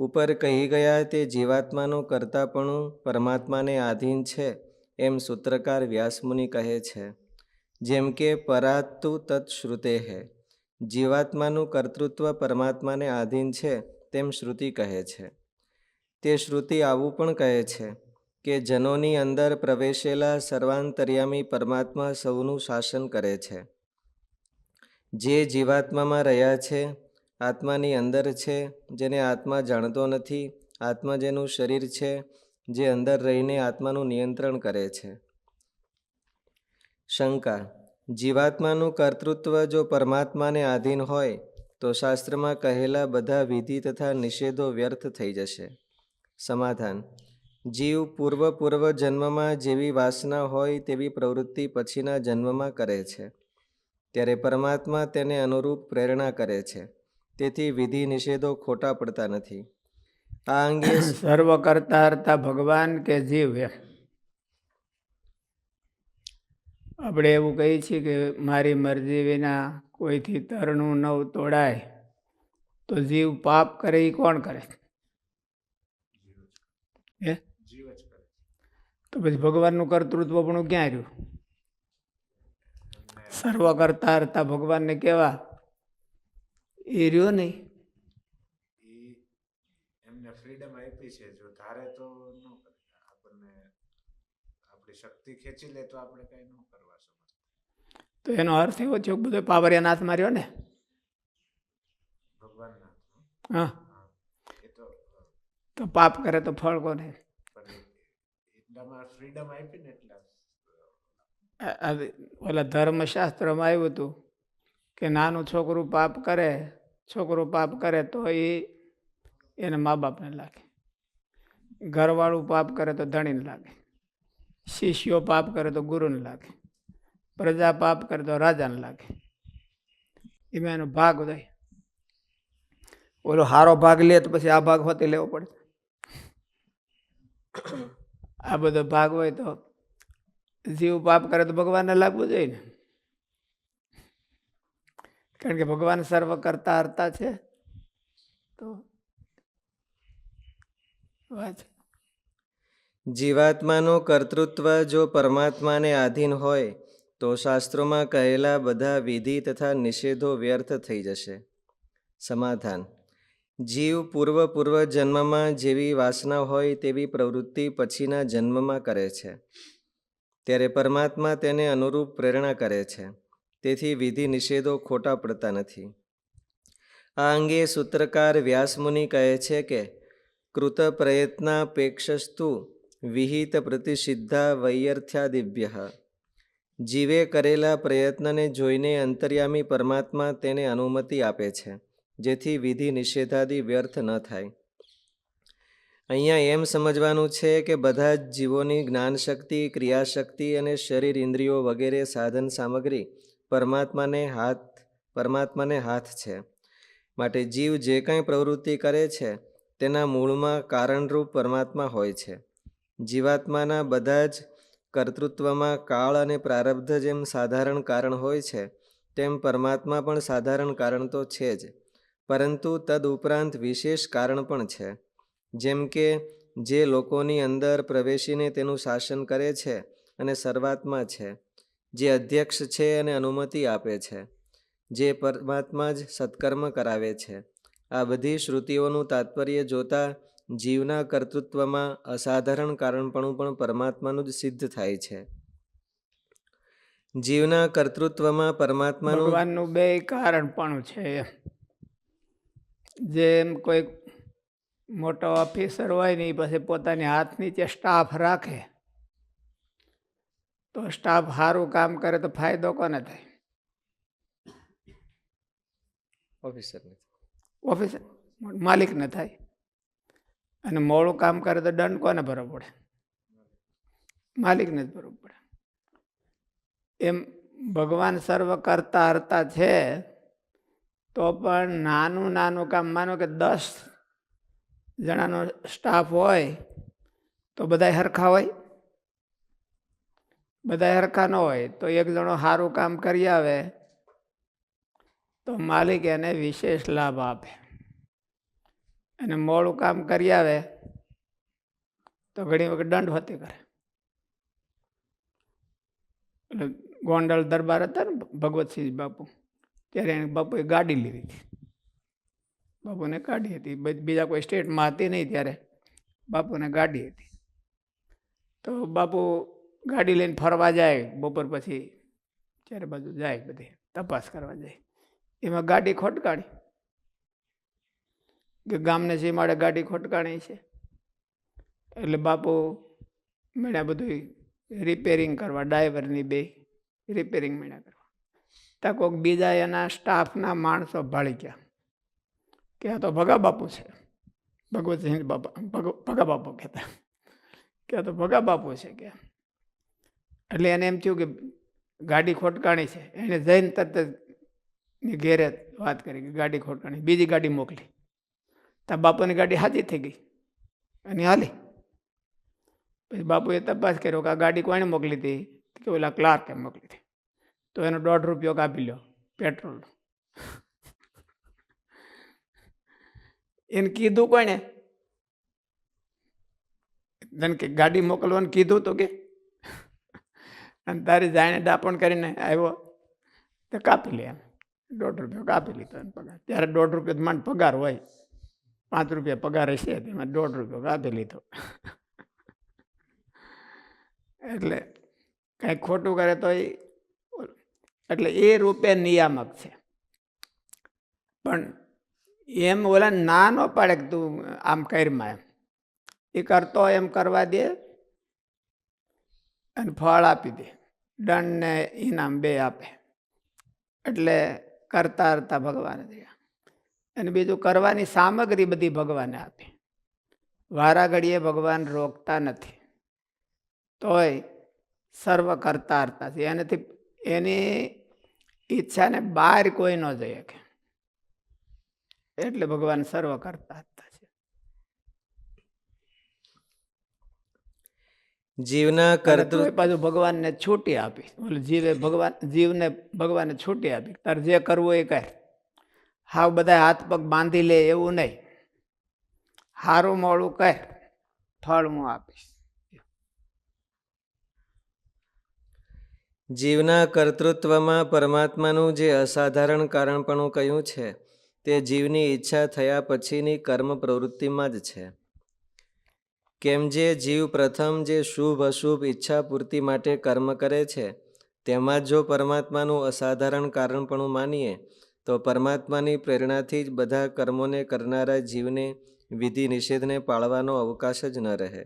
ઉપર કહી ગયા તે જીવાત્માનું કરતાપણું પરમાત્માને આધીન છે એમ સૂત્રકાર વ્યાસમુનિ કહે છે. જેમ કે પરાતુ તત્શ્રુતે હે. જીવાત્માનું કર્તૃત્વ પરમાત્માને આધીન છે તેમ શ્રુતિ કહે છે. તે શ્રુતિ આવું પણ કહે છે કે જનોની અંદર પ્રવેશેલા સર્વાંતર્યામી પરમાત્મા સૌનું શાસન કરે છે. જે જીવાત્મામાં રહ્યા છે આત્માની અંદર છે, જેને આત્મા જાણતો નથી. આત્મા જેનું શરીર છે, જે અંદર રહીને આત્માનું નિયંત્રણ કરે છે. શંકા. જીવાત્માનું કર્તૃત્વ જો પરમાત્માને આધીન હોય, તો શાસ્ત્રમાં કહેલા બધા વિધિ તથા નિષેધો વ્યર્થ થઈ જશે. સમાધાન. જીવ પૂર્વ પૂર્વ જન્મમાં જેવી વાસના હોય તેવી પ્રવૃત્તિ પછીના જન્મમાં કરે છે. ત્યારે પરમાત્મા તેને અનુરૂપ પ્રેરણા કરે છે. તેથી વિધિ નિષેધો ખોટા પડતા નથી. આ અંગે સર્વ કરતા હરતા ભગવાન કે જીવ આપણે એવું કહીએ છીએ કે મારી મરજી વિના કોઈથી તરણું નવ તોડાય, તો જીવ પાપ કરે એ કોણ કરે? હે? તો પછી ભગવાનનું કર્તૃત્વ પણ ક્યાં રહ્યું? સર્વ કરતા હરતા ભગવાનને કેવા? એ રહ્યો નહીં. એમને ફ્રીડમ આપી છે. જો ધારે તો ન કરે. આપણને આપણી શક્તિ ખેંચી લે તો આપણે કઈ ન કરવા સમજ તો એનો અર્થ એવો છે બધો પાવર એના હાથમાં રહ્યો ને? ભગવાનના. હા. એ તો તો પાપ કરે તો ફળ કોને? એટલામાં ફ્રીડમ આપીને એટલા ઓલા ધર્મશાસ્ત્રમાં આવ્યું હતું કે નાનું છોકરું પાપ કરે, છોકરું પાપ કરે તો એ એને મા બાપને લાગે. ઘરવાળું પાપ કરે તો ધણીને લાગે. શિષ્યો પાપ કરે તો ગુરુને લાગે. પ્રજા પાપ કરે તો રાજાને લાગે. એમાં એનો ભાગ હોય. ઓલો સારો ભાગ લે તો પછી આ ભાગ હોતે લેવો પડે. આ બધો ભાગ હોય તો જીવ પાપ કરે તો ભગવાનને લાગવું જોઈએ ને. કારણ કે ભગવાન સર્વ કરતા હરતા છે. તો વાત જીવાત્માનું કર્તૃત્વ જો પરમાત્માને આધીન હોય, તો શાસ્ત્રોમાં કહેલા બધા વિધિ તથા નિષેધો વ્યર્થ થઈ જશે. સમાધાન. જીવ પૂર્વ પૂર્વ જન્મમાં જેવી વાસના હોય તેવી પ્રવૃત્તિ પછીના જન્મમાં કરે છે. ત્યારે પરમાત્મા તેને અનુરૂપ પ્રેરણા કરે છે. તેથી વિધિ નિષેધો ખોટા પડતા નથી. આ અંગે સૂત્રકાર વ્યાસમુનિ કહે છે કે કૃત પ્રયત્નાપેક્ષસ્તુ વિહિત પ્રતિષિદ્ધા વૈયર્થ્યાદિભ્ય જીવે કરેલા પ્રયત્નને જોઈને અંતર્યામી પરમાત્મા તેને અનુમતિ આપે છે, જેથી વિધિ નિષેધાદિ વ્યર્થ ન થાય. અહીંયા એમ સમજવાનું છે કે બધા જ જીવોની જ્ઞાનશક્તિ, ક્રિયાશક્તિ અને શરીર ઇન્દ્રિયો વગેરે સાધન સામગ્રી પરમાત્માને હાથ પરમાત્માને હાથ છે. માટે જીવ જે કંઈ પ્રવૃત્તિ કરે છે, તેના મૂળમાં કારણરૂપ પરમાત્મા હોય છે. જીવાત્માના બધા જ કર્તૃત્વમાં કાળ અને પ્રારબ્ધ જેમ સાધારણ કારણ હોય છે, તેમ પરમાત્મા પણ સાધારણ કારણ તો છે જ. પરંતુ તદ ઉપરાંત વિશેષ કારણ પણ છે. જેમ કે, જે લોકોની અંદર પ્રવેશીને તેનું શાસન કરે છે અને સર્વાત્મા છે. જે અધ્યક્ષ છે અને અનુમતિ આપે છે, જે પરમાત્મા જ સત્કર્મ કરાવે છે. આ બધી શ્રુતિઓનું તાત્પર્ય જોતા જીવના કર્તૃત્વમાં અસાધારણ કારણપણું પણ પરમાત્માનું જ સિદ્ધ થાય છે. જીવના કર્તૃત્વમાં પરમાત્માનું ભગવાનનું બે પણ છે. જેમ કોઈ મોટો ઓફિસર હોય ને એ પછી પોતાની હાથ નીચે સ્ટાફ રાખે તો સ્ટાફ સારું કામ કરે તો ફાયદો કોને થાય? ઓફિસરને. ઓફિસર માલિકને થાય. અને મોડું કામ કરે તો દંડ કોને ભરવો પડે? માલિકને જ ભરવો પડે. એમ ભગવાન સર્વ કરતા હરતા છે તો પણ નાનું નાનું કામ માનો કે દસ જણાનો સ્ટાફ હોય તો બધા હરખા હોય? બધા હરખા ન હોય તો એક જણો સારું કામ કરી આવે તો માલિક એને વિશેષ લાભ આપે. અને મોડું કામ કરી આવે તો ઘણી વખત દંડ હોતી કરે. એટલે ગોંડલ દરબાર હતા ને ભગવતસિંહ બાપુ, ત્યારે એને બાપુએ ગાડી લીધી હતી. બાપુને ગાડી હતી. બીજા કોઈ સ્ટેટમાં હતી નહીં ત્યારે. બાપુને ગાડી હતી. તો બાપુ ગાડી લઈને ફરવા જાય, બપોર પછી ચારે બાજુ જાય બધે, તપાસ કરવા જાય. એમાં ગાડી ખોટકાણી. કે ગામને સીમાડે ગાડી ખોટકાણી છે. એટલે બાપુ મેળ્યા બધું રિપેરિંગ કરવા ડ્રાઈવરની બે રિપેરિંગ મેળ્યા કરવા. ત્યાં કોઈક બીજા એના સ્ટાફના માણસો ભાળી ગયા. કે આ તો ભગા બાપુ છે. ભગવતસિંહ બાપા ભગ- બાપુ કહેતા. કે આ તો ભગા બાપુ છે કે એટલે એને એમ થયું કે ગાડી ખોટકાણી છે. એણે જઈને તરત ઘેરે વાત કરી કે ગાડી ખોટકાણી. બીજી ગાડી મોકલી. ત્યાં બાપુની ગાડી હાજી થઈ ગઈ. અને હાલી. પછી બાપુએ તપાસ કર્યો કે આ ગાડી કોણે મોકલી હતી? કે ઓલા ક્લાર્કે મોકલી હતી. તો એનો દોઢ રૂપિયો કાપી લ્યો, પેટ્રોલ એને કીધું કોણે? તને કે ગાડી મોકલવાનું કીધું તો કે અને તારી જાણે દાપણ કરીને આવ્યો તો કાપી લે એમ. દોઢ રૂપિયો કાપી લીધો પગાર. ત્યારે દોઢ રૂપિયા માંડ પગાર હોય. પાંચ રૂપિયા પગાર હશે તેમાં દોઢ રૂપિયો કાપી લીધો. એટલે કાંઈ ખોટું કરે તો એ એટલે એ રૂપે નિયામક છે. પણ એમ ઓલા ના ન પાડે તું આમ કરમાં એમ. એ કરતો એમ કરવા દે અને ફળ આપી દે. દંડ ને ઇનામ બે આપે. એટલે કરતા કરતા ભગવાન દયા અને બીજું કરવાની સામગ્રી બધી ભગવાને આપી. વારા ઘડીએ ભગવાન રોકતા નથી. તોય સર્વ કરતા હરતા છે. એનાથી એની ઈચ્છાને બહાર કોઈ ન જઈ શકે. એટલે ભગવાન સર્વ કરતા હરતા છે જીવના કરતું પાછું ભગવાનને છૂટી આપી. જીવે ભગવાન જીવને ભગવાને છૂટી આપી. તારે જે કરવું એ કર. હાવ બધા હાથ પગ બાંધી લે એવું નહીં. હારું મોડું કર. ફળ હું આપીશ. જીવના કર્તૃત્વમાં પરમાત્માનું જે અસાધારણ કારણપણું કહ્યું છે તે જીવની ઈચ્છા થયા પછીની કર્મ પ્રવૃત્તિમાં જ છે. કેમ જે જીવ પ્રથમ જે શુભ અશુભ ઈચ્છા પૂર્તિ માટે કર્મ કરે છે, તેમાં જ પરમાત્માનું અસાધારણ કારણપણું માનીએ, તો પરમાત્માની પ્રેરણાથી જ બધા કર્મોને કરનારા જીવને વિધિ નિષેધને પાળવાનો અવકાશ જ ન રહે.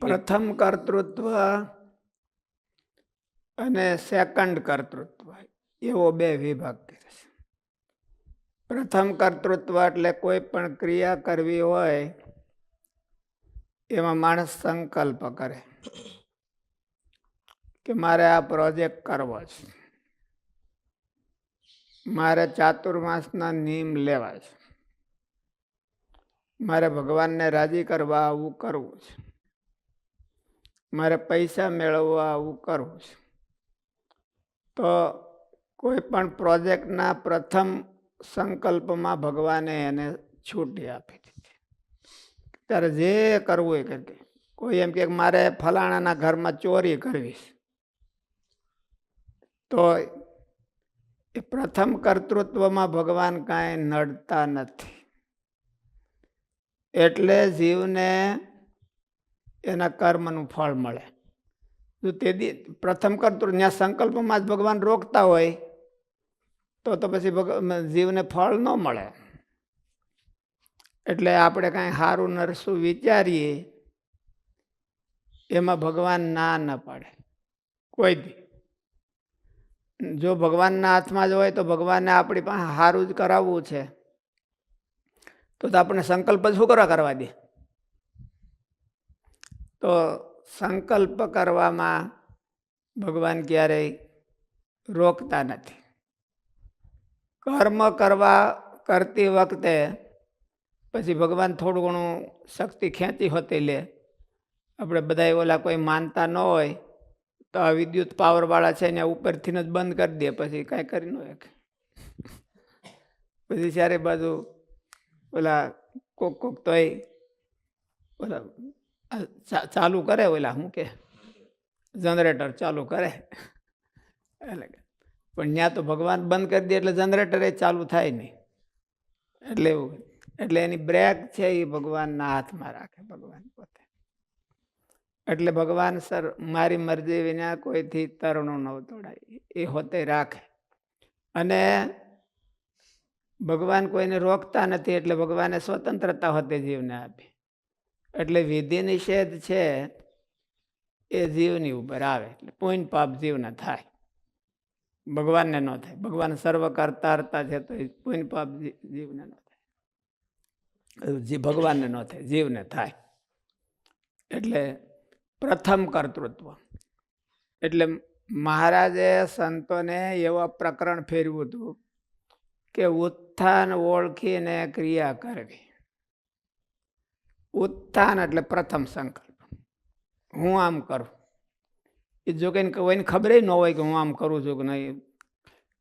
પ્રથમ કર્તૃત્વ અને સેકન્ડ કર્તૃત્વ, એવો બે વિભાગ કરે છે. પ્રથમ કર્તૃત્વ એટલે કોઈ પણ ક્રિયા કરવી હોય એમાં માણસ સંકલ્પ કરે કે મારે આ પ્રોજેક્ટ કરવો છે. મારે ચાતુર્માસના નિયમ લેવા છે. મારે ભગવાનને રાજી કરવા આવું કરવું છે. મારે પૈસા મેળવવા આવું કરવું છે. તો કોઈ પણ પ્રોજેક્ટના પ્રથમ સંકલ્પમાં ભગવાને એને છૂટી આપી દીધી. ત્યારે જે કરવું એ કરી કોઈ એમ કે મારે ફલાણાના ઘરમાં ચોરી કરવી. તો એ પ્રથમ કર્તૃત્વમાં ભગવાન કાંઈ નડતા નથી. એટલે જીવને એના કર્મનું ફળ મળે. જો તે દી પ્રથમ કર્તૃ ત્યાં સંકલ્પમાં જ ભગવાન રોકતા હોય, તો તો પછી જીવને ફળ ન મળે. એટલે આપણે કાંઈ સારું નરસું વિચારીએ, એમાં ભગવાન ના ન પાડે. કોઈ દી. જો ભગવાનના હાથમાં જ હોય તો ભગવાનને આપણી પાસે સારું જ કરાવવું છે. તો આપણે સંકલ્પ શું કરવા કરવા દે? તો સંકલ્પ કરવામાં ભગવાન ક્યારેય રોકતા નથી. કર્મ કરવા કરતી વખતે પછી ભગવાન થોડું ઘણું શક્તિ ખેંચી હોતી લે. આપણે બધા ઓલા કોઈ માનતા ન હોય, તો આ વિદ્યુત પાવરવાળા છે ને ઉપરથી જ બંધ કરી દે, પછી કાંઈ કરી ન શકે. પછી ચારે બાજુ ઓલા કોક કોક તોય ઓલા ચાલુ કરે ઓલા શું કે? જનરેટર ચાલુ કરે. એટલે પણ ત્યાં તો ભગવાન બંધ કરી દે એટલે જનરેટર એ ચાલુ થાય નહીં. એટલે એવું. એટલે એની બ્રેક છે એ ભગવાનના હાથમાં રાખે, ભગવાન પોતે. એટલે ભગવાન સર, મારી મરજી વિના કોઈથી તરણું ન તોડાય, એ હોતે રાખે. અને ભગવાન કોઈને રોકતા નથી, એટલે ભગવાને સ્વતંત્રતા હોતે જીવને આપી. એટલે વિધિ નિષેધ છે એ જીવની ઉપર આવે, એટલે પૂન પાપ જીવને થાય. ભગવાનને ન થાય. ભગવાન સર્વ કરતા છે તો એ પૂન પાપ જીવને ન થાય જે ભગવાનને ન થાય, જીવને થાય. એટલે પ્રથમ કર્તૃત્વ. એટલે મહારાજે સંતોને એવા પ્રકરણ ફેરવ્યું હતું કે ઉત્થાન ઓળખીને ક્રિયા કરવી. ઉત્થાન એટલે પ્રથમ સંકલ્પ. હું આમ કરું. એ જો કંઈ કોઈને ખબર ન હોય કે હું આમ કરું છું કે નહીં.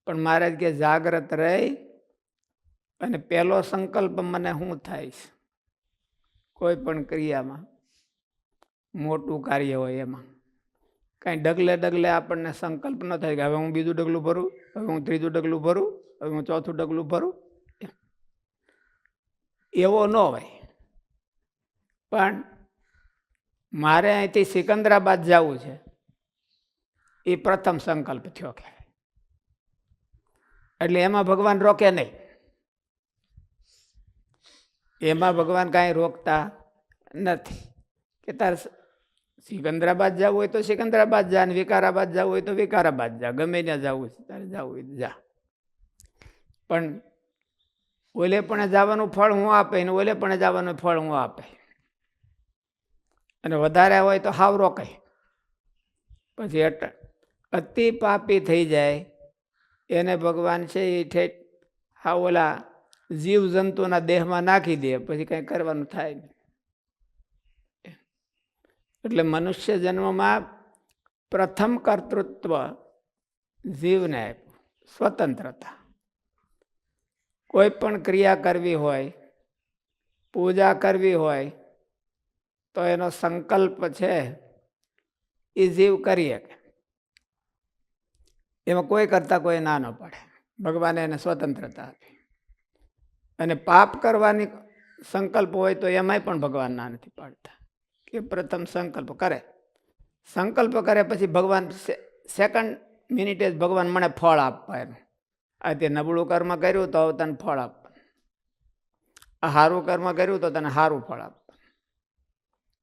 પણ મહારાજ કે જાગ્રત રહી અને પહેલો સંકલ્પ મને શું થાય છે? કોઈ પણ ક્રિયામાં મોટું કાર્ય હોય એમાં. કાંઈ ડગલે ડગલે આપણને સંકલ્પ ન થાય કે હવે હું બીજું ડગલું ભરું, હવે હું ત્રીજું ડગલું ભરું, હવે હું ચોથું ડગલું ભરું. એવો ન હોય. પણ મારે અહીંથી સિકંદરાબાદ જવું છે. એ પ્રથમ સંકલ્પ થયો કે. એટલે એમાં ભગવાન રોકે નહીં. એમાં ભગવાન કાંઈ રોકતા નથી. કે તારે સિકંદરાબાદ જવું હોય તો સિકંદરાબાદ જા ને વિકારાબાદ જવું હોય તો વિકારાબાદ જા. ગમે ત્યાં જવું છે તારે જવું હોય જા. પણ ઓલે પણ જવાનું ફળ હું આપે ને ઓલે પણ જવાનું ફળ હું આપે. અને વધારે હોય તો હાવ રોકાય પછી અતિ પાપી થઈ જાય. એને ભગવાન છે એ ઠેઠ, હા ઓલા જીવ જંતુના દેહમાં નાખી દે, પછી કંઈ કરવાનું થાય નહીં. એટલે મનુષ્ય જન્મમાં પ્રથમ કર્તૃત્વ જીવને આપ્યું, સ્વતંત્રતા. કોઈ પણ ક્રિયા કરવી હોય, પૂજા કરવી હોય, તો એનો સંકલ્પ છે એ જીવ કરી શકે. એમાં કોઈ કરતા કોઈ ના ન પડે. ભગવાને એને સ્વતંત્રતા આપી. અને પાપ કરવાની સંકલ્પ હોય તો એમાંય પણ ભગવાન ના નથી પાડતા. કે પ્રથમ સંકલ્પ કરે. સંકલ્પ કરે પછી ભગવાન સેકન્ડ મિનિટે જ ભગવાન મને ફળ આપવા એનું આ તે નબળું કર્મ કર્યું તો તને ફળ આપવાનું આ સારું કર્મ કર્યું તો તને સારું ફળ આપ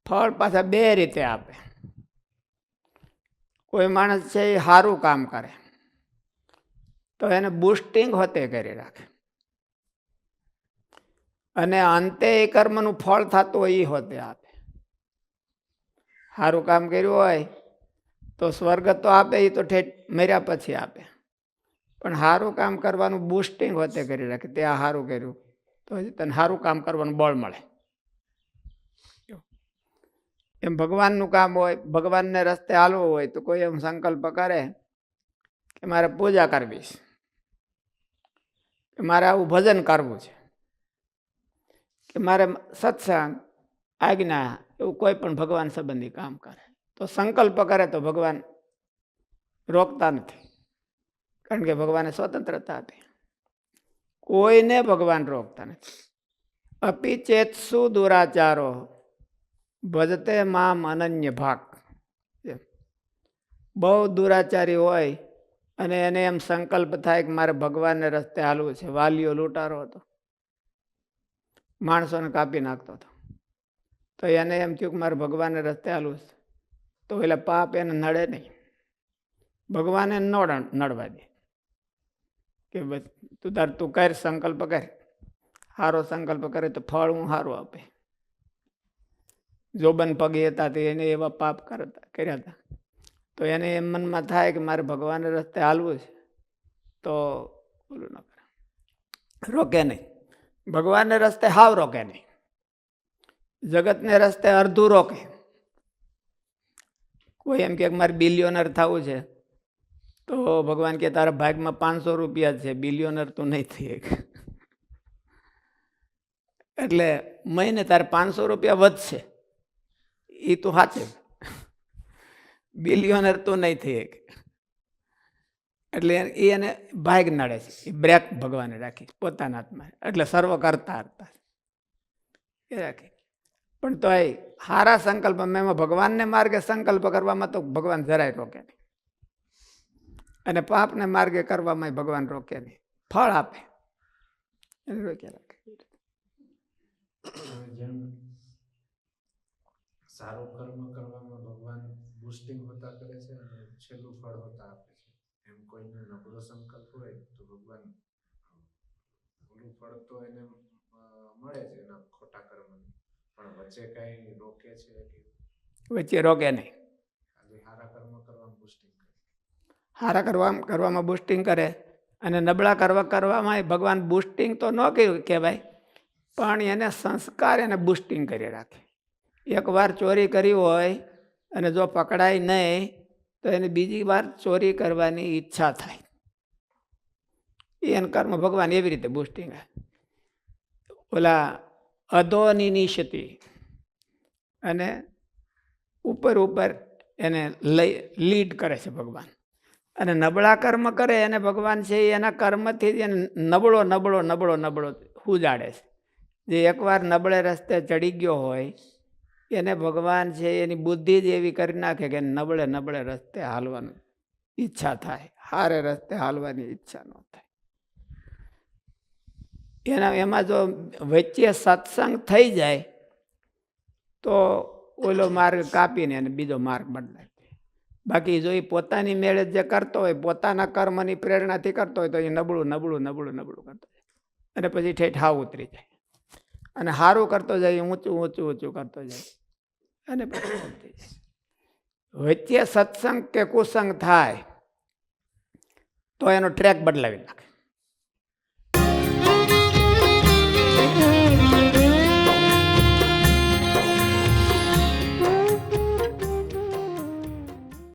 ફળ પાછા બે રીતે આપે. કોઈ માણસ છે એ સારું કામ કરે. તો એને બુસ્ટિંગ હોતે કરી રાખે. અને અંતે એ કર્મનું ફળ થતું હોય એ હોતે આપે. સારું કામ કર્યું હોય તો સ્વર્ગ તો આપે એ તો ઠેઠ મર્યા પછી આપે. પણ સારું કામ કરવાનું બુસ્ટિંગ હોતે કરી રાખે, તે આ સારું કર્યું. તો હજી તને સારું કામ કરવાનું બળ મળે. એમ ભગવાનનું કામ હોય, ભગવાનને રસ્તે હાલવું હોય તો કોઈ એમ સંકલ્પ કરે કે મારે પૂજા કરવી છે મારે આવું ભજન કરવું છે. કે મારે સત્સંગ, આજ્ઞા એવું કોઈ પણ ભગવાન સંબંધી કામ કરે. તો સંકલ્પ કરે તો ભગવાન રોકતા નથી. કારણ કે ભગવાને સ્વતંત્રતા આપી. કોઈને ભગવાન રોકતા નથી. અપિચેતસુ દુરાચારો? ભજતે મામ અનન્ય ભાગ. બહુ દુરાચારી હોય અને એને એમ સંકલ્પ થાય કે મારે ભગવાનને રસ્તે હાલવું છે. વાલીઓ લૂંટારો હતો. માણસોને કાપી નાખતો હતો. તો એને એમ થયું કે મારે ભગવાનને રસ્તે હાલવું છે. તો એટલે પાપ એને નડે નહીં. ભગવાને નડ- નડવા દે. કે બસ, તું તાર, તું કર સંકલ્પ કર. સારો સંકલ્પ કરે તો ફળ હું સારું આપે. જોબન પગે હતા તે એને એવા પાપ કરતા, કર્યા હતા. તો એને એમ મનમાં થાય કે મારે ભગવાનને રસ્તે હાલવું છે. તો ઓલું ન કરે. રોકે નહીં. ભગવાનને રસ્તે હાવ રોકે નહીં. જગતને રસ્તે અડધું રોકે. કોઈ એમ કે મારે બિલિયોનર થવું છે, તો ભગવાન કે તારા ભાગમાં પાંચસો રૂપિયા છે બિલિયોનર તો નહીં થઈ એટલે મહિને તારે પાંચસો રૂપિયા વધશે એ તો સાચે બિલિયોનર તો નહીં થઈ શકે એટલે એ એને ભાગ નડે છે. એ બ્રેક ભગવાને રાખી પોતાના હાથમાં. એટલે સર્વ કરતા હતા એ રાખી. પણ તો એ સારા સંકલ્પ એમાં ભગવાનને માર્ગે સંકલ્પ કરવામાં તો ભગવાન જરાય રોકે નહીં. અને પાપને માર્ગે કરવામાં ભગવાન રોકે નહીં. ફળ આપે. એને રોક્યા રાખે. સારું કર્મ કરવામાં ભગવાન બુસ્ટિંગ હોતા કરે છે છેલ્લું ફળ હોતા આપે. કોઈને નબળો સંકલ્પ હોય તો ભગવાન ઓલું ફળ તો એને મળે છે એના ખોટા કર્મનું. પણ વચ્ચે કઈ રોકે છે વચ્ચે રોકે નહીં. સારા કર્મ કરવામાં બુસ્ટિંગ કરે. સારા કરવા કરવામાં બુસ્ટિંગ કરે અને નબળા કરવા કરવામાં ભગવાન બુસ્ટિંગ તો ન કહ્યું કહેવાય પણ એને સંસ્કાર એને બુસ્ટિંગ કરી રાખે. એકવાર ચોરી કરી હોય અને જો પકડાય નહીં તો એને બીજી વાર ચોરી કરવાની ઈચ્છા થાય. એને કર્મ ભગવાન એવી રીતે બુસ્ટિંગ ઓલા અધોની નિશતિ અને ઉપર ઉપર એને લઈ, લીડ કરે છે ભગવાન. અને નબળા કર્મ કરે, એને ભગવાન છે એના કર્મથી જ એને નબળો નબળો નબળો નબળો ઉજાડે છે. જે એકવાર નબળે રસ્તે ચડી ગયો હોય એને ભગવાન છે, એની બુદ્ધિ જ એવી કરી નાખે કે નબળે નબળે રસ્તે હાલવાનું ઈચ્છા થાય. હારે રસ્તે હાલવાની ઈચ્છા ન થાય. એના, એમાં જો વચ્ચે સત્સંગ થઈ જાય, તો ઓલો માર્ગ કાપીને એને બીજો માર્ગ બદલાય બાકી જો એ પોતાની મેળે જે કરતો હોય, પોતાના કર્મની પ્રેરણાથી કરતો હોય, તો એ નબળું નબળું નબળું નબળું કરતો જાય. અને પછી ઠેઠ હાવ ઉતરી જાય. અને સારું કરતો જાય, ઊંચું ઊંચું ઊંચું કરતો જાય. અને વચ્ચે સત્સંગ કે કુસંગ થાય તો એનો ટ્રેક બદલાવી નાખે.